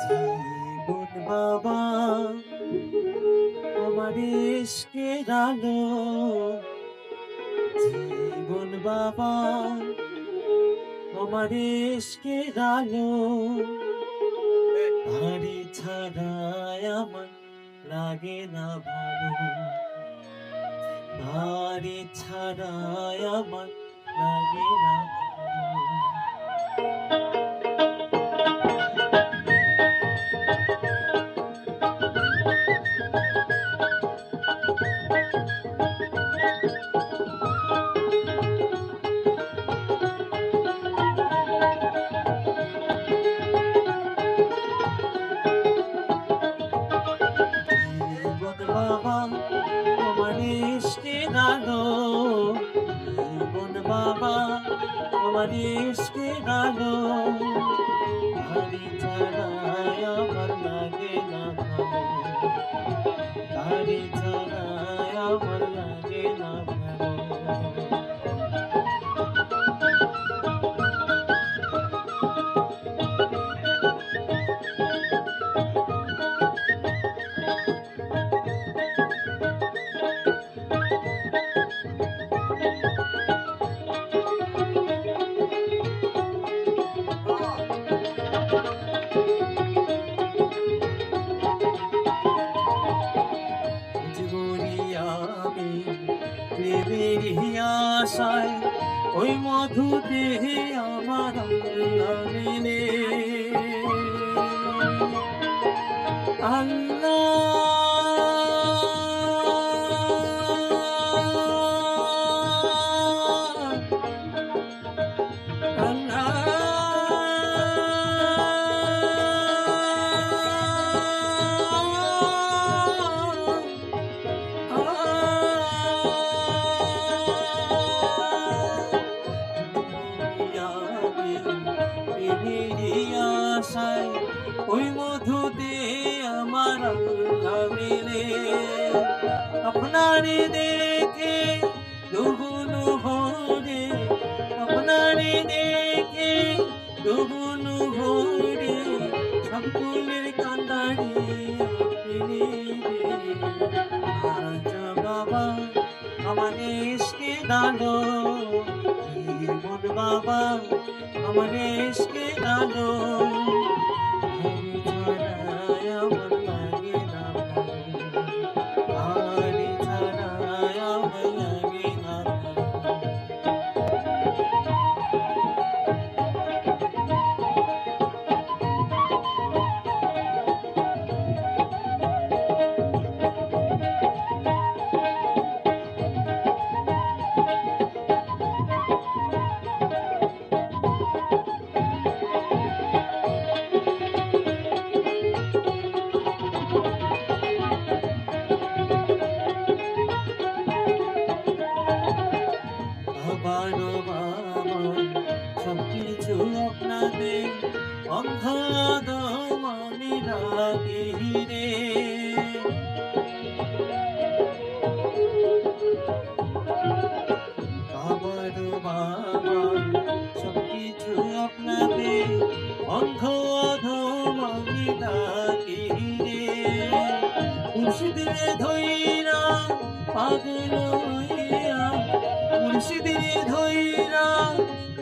জীবন বাবা, আমার ইশকের আলো। জীবন বাবা, আমার ইশকের আলো। বাড়ি ছাড়াই আমার লাগে না ভালো। বাড়ি ছাড়াই আমার লাগে না ইশকের আলো। জীবন বাবা আমার ইশকের আলো। বাড়ি ছাড়াই আমার লাগে না বাড়ি প্রেমের সাই ওই মধু দেহে আমার মিলে মিলে আপনারে দেখে দুগুনু ভরে আপনারে দেখে দুগুনু ভরে সব ফুলের কান্দারি বাবা আমার ইশকে দানো জীবন বাবা আমার ইশকে দানো সবকিছু আপনাদের অন্ধদম আমি রাগি রে রে ধৈরা পাগল হইয়া মুর্শিদে ধৈরা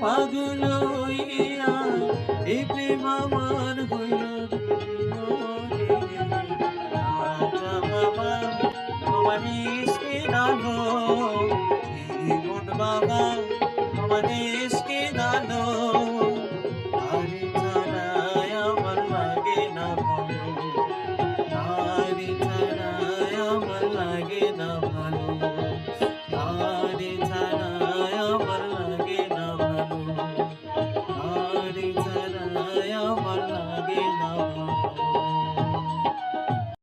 পাগল হইয়া এ প্রেম আমার হইল বাবা আমার ইসকে দানো আরে ছাড়াই আমার লাগে না ভালো